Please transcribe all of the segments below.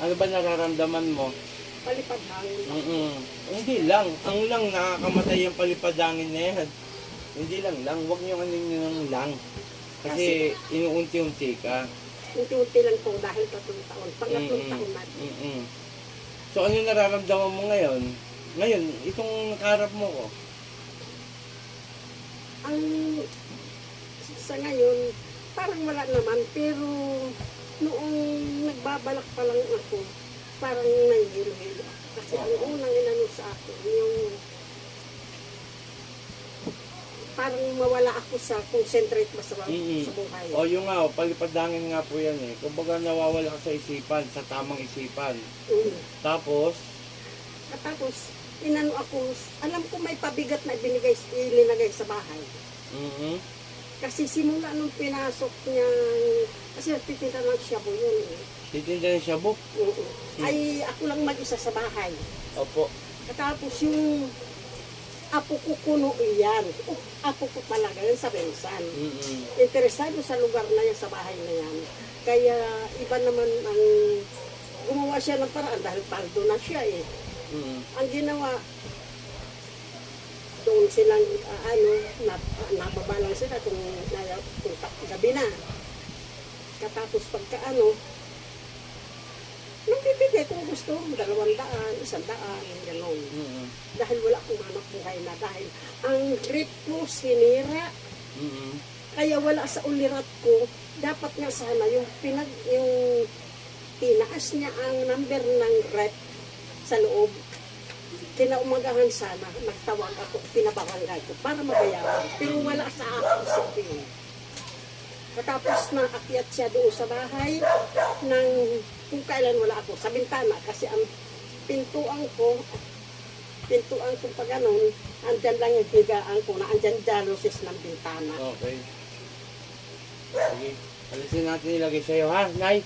Ano ba nararamdaman mo? Palipad hangin. Mm-mm. Hindi lang. Ang lang nakakamatay yung palipadangin na yan. Hindi lang lang. Huwag niyo ano yung lang. Kasi inuunti-unti ka. Unti-unti lang po dahil tatlong taon. Pangatlong Mm-mm. taon na. Mm-mm. So ano nararamdaman mo ngayon? Ngayon, itong nakaharap mo ko. Ang sa ngayon, parang wala naman. Pero noong nagbabalak pa lang ako, parang nahihilo-hilo ako. Kasi ang unang inano sa akin, yung parang mawala ako sa concentrate ba sa, Mm-mm. sa buhay. O yung nga, o, palipadangin nga po yan eh. Kumbaga nawawala ka sa isipan, sa tamang isipan. Mm. Tapos, At tapos, inano ako, alam ko may pabigat na ibinigay, ilinagay sa bahay. mm Kasi simula nung pinasok niya, kasi nagtitinda ng shabu yun eh. titinda ng shabu. Oo. Ay ako lang mag-isa sa bahay. Opo. Katapos yung apo ko kuno iyan. Oh, apo ko talaga yan sa Bensan. Mm-mm. Interesado sa lugar na yan, sa bahay na yan. Kaya iba naman ang gumawa siya ng paraan dahil paldo na siya eh. Mm-mm. Ang ginawa, doon silang ah, ano, na, nababa lang sila kung, na, kung gabi na. Katapos pagka ano, nang bibigay kung gusto, dalawang daan, isang daan, gano'n. Mm-mm. Dahil wala akong hanap buhay na dahil ang grip ko sinira, Mm-mm. kaya wala sa ulirat ko, dapat nga sana yung pinag, yung tinaas niya ang number ng rep sa loob. Kinaumagahan sana, nagtawag ako, pinabarangay ko para mabayaran. Pero wala sa akin sa yun. Katapos na akyat siya doon sa bahay ng kung kailan wala ako sa bintana kasi ang pintuan ko pintuan ko pa ganun andyan lang yung higaan ko na andyan jalousies ng bintana. Okay. Sige. Alisin natin ilagay sa'yo ha, Nay.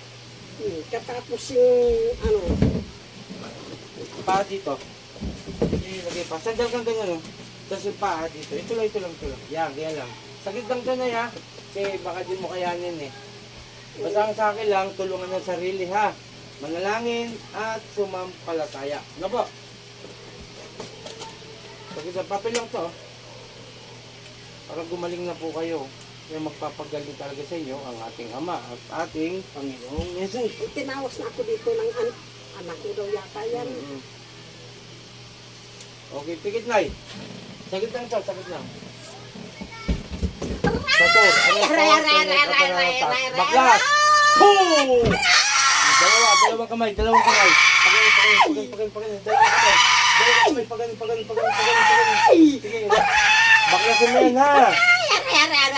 Hmm, Katapos yung ano, Paa dito. Ilagay pa. Sandal kang ganyan, no? Tapos yung paa dito. Ito lang, ito lang, ito lang. Yan, ganyan lang. Sakit lang dyan, Nay, ha? Kasi baka di mo kayanin, eh. Basta ang sa akin lang, tulungan ng sarili, ha? Manalangin at sumampalataya. Ano po? Sakit ang papel lang to, oh. Para gumaling na po kayo. Kaya magpapagaling talaga sa inyo ang ating Ama at ating Panginoong Jesus. tinawas na ako dito ng an anak ko daw yata yan. Mm-mm. Okay, pikit na eh. Sakit lang ito, sakit lang. Sator, ano ito? Baklas! Boom! Dalawa, dalawang kamay, dalawang kamay. Paganin, paganin, paganin, paganin, dalawang kamay. Dalawang kamay, paganin, paganin, paganin, paganin, paganin. Sige, baklasin mo yan ha.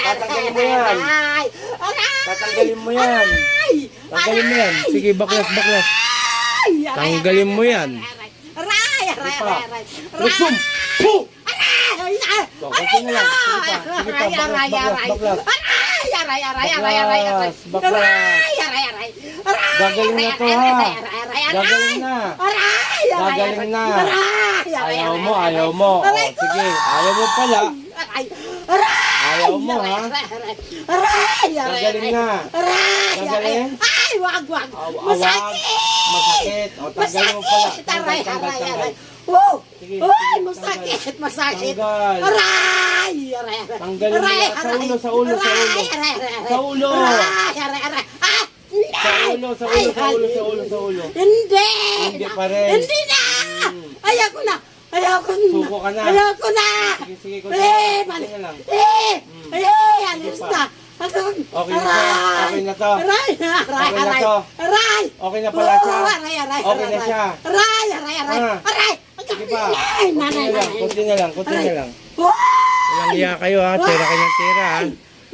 Tatanggalin mo yan. Tatanggalin mo yan. Tatanggalin mo yan. Sige, baklas, baklas. Tanggalin mo yan. Aray, aray, aray. Resume! Puh! Aray! Aray na! Aray, aray, aray. Aray, aray, aray, aray, aray, aray. Aray, aray, aray. Gagaling na to ha. Gagaling na. Aray, aray, aray. Gagaling na. Ayaw mo, ayaw mo. Oh, o, sige, ayaw mo pala. Ayaw mo ha. Gagaling na. Gagaling. Ay, wag, wag. Masakit. Masakit. O, tagal mo pala. Aray, aray, aray. Wow! Sige, sige, Masakit! Masakit! Tanggal. Aray! Aray! Aray! Tanggalin mo Aray! lahat. Sa ulo, sa ulo, sa ulo. Aray! Aray! Aray! Sa ulo. Aray! Aray! Aray! Ah! Hindi! Sa ulo, sa ulo, sa ulo, sa ulo, sa ulo. Hindi! Hindi pa rin. Hindi na! Hmm. Ayoko na! Ayoko na! Suko ka na. Ayoko na! Sige, sige, konti Eh, na, mali. konti na lang. Eh! Hmm. Eh! Alis pa. na! Ako! Okay na to, okay na to. Aray! Aray! Okay na Aray! to. Aray! Okay na pala siya. Oh, aray! Aray! Okay na aray. siya. Aray! Aray! Aray! Ah. Aray! Sige pa. Ay, nanay, nanay. Kunti na lang, kunti na lang. Walang iya kayo ha, tira ka ng tira ha.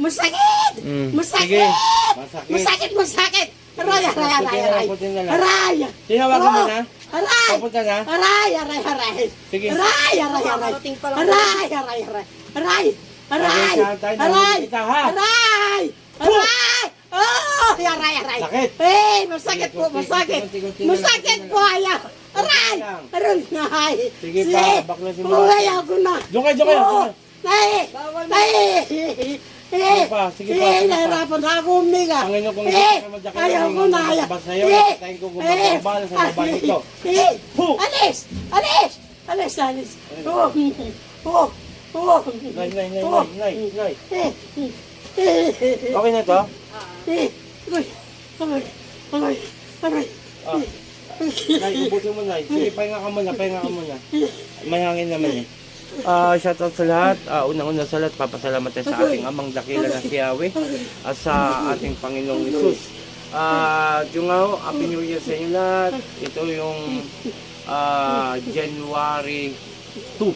Masakit! Mm. Masakit! Masakit! Masakit! Masakit! Aray, aray, aray, aray. Aray! Tinawagan mo oh, na? Aray! Papunta na? Aray, aray, aray. Sige. Aray, aray, aray. Aray, aray, aray. Aray! Aray! Aray! Aray! Aray! Oh! Aray, aray. Sakit! Eh, masakit po, masakit. Masakit po, ayaw. Aray! Aray! Ay! Sige pa, baklasin mo. Oh, ayaw ko na! Diyan kayo, diyan kayo, Oo. Nay! Nay! Eh, pa, sige pa, eh, sige pa. nahirapan na ako umiga. Panginoon kung Eh, hindi ka madyakin ayaw ko na, ayaw. basta Eh, tayo ko gumagabala sa baba eh, nito. Eh, alis! Alis! Alis, alis. Oh, oh, oh. Nay, nay, nay, nay, nay, nay. Eh, eh, Okay na to? eh, aray, aray, aray, aray. Ah. Nay, ubusin mo, Nay. Sige, pahinga ka muna, pahinga ka muna. May hangin naman eh. Ah, shoutout sa lahat. Ah, unang-una sa lahat, papasalamat sa ating amang dakila na si Yahweh at sa ating Panginoong Isus. Ah, yung ho, Happy New Year sa inyo lahat. Ito yung ah, January 2.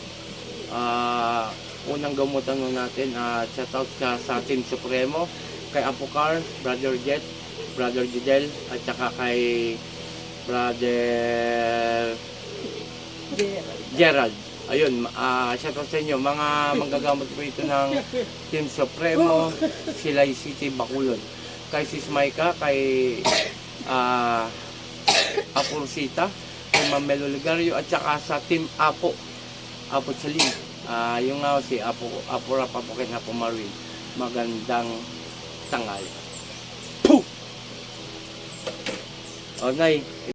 Ah, unang gamutan mo natin. Ah, shoutout sa, sa Team Supremo, kay Apocar, Brother Jet, Brother Jidel, at saka kay Brother Gerald. Ayun, ah shoutout sa inyo. Mga manggagamot po ito ng Team Supremo, Silay City, Bacolod. Kay Sis Maika, kay ah Apursita, kay Ma'am Melo Ligario, at saka sa Team Apo, Apo Chalim. Ah yung nga si Apo, Apo Rapapokin, Apo Marvin. Magandang tangal. Puh! Oh, Nay,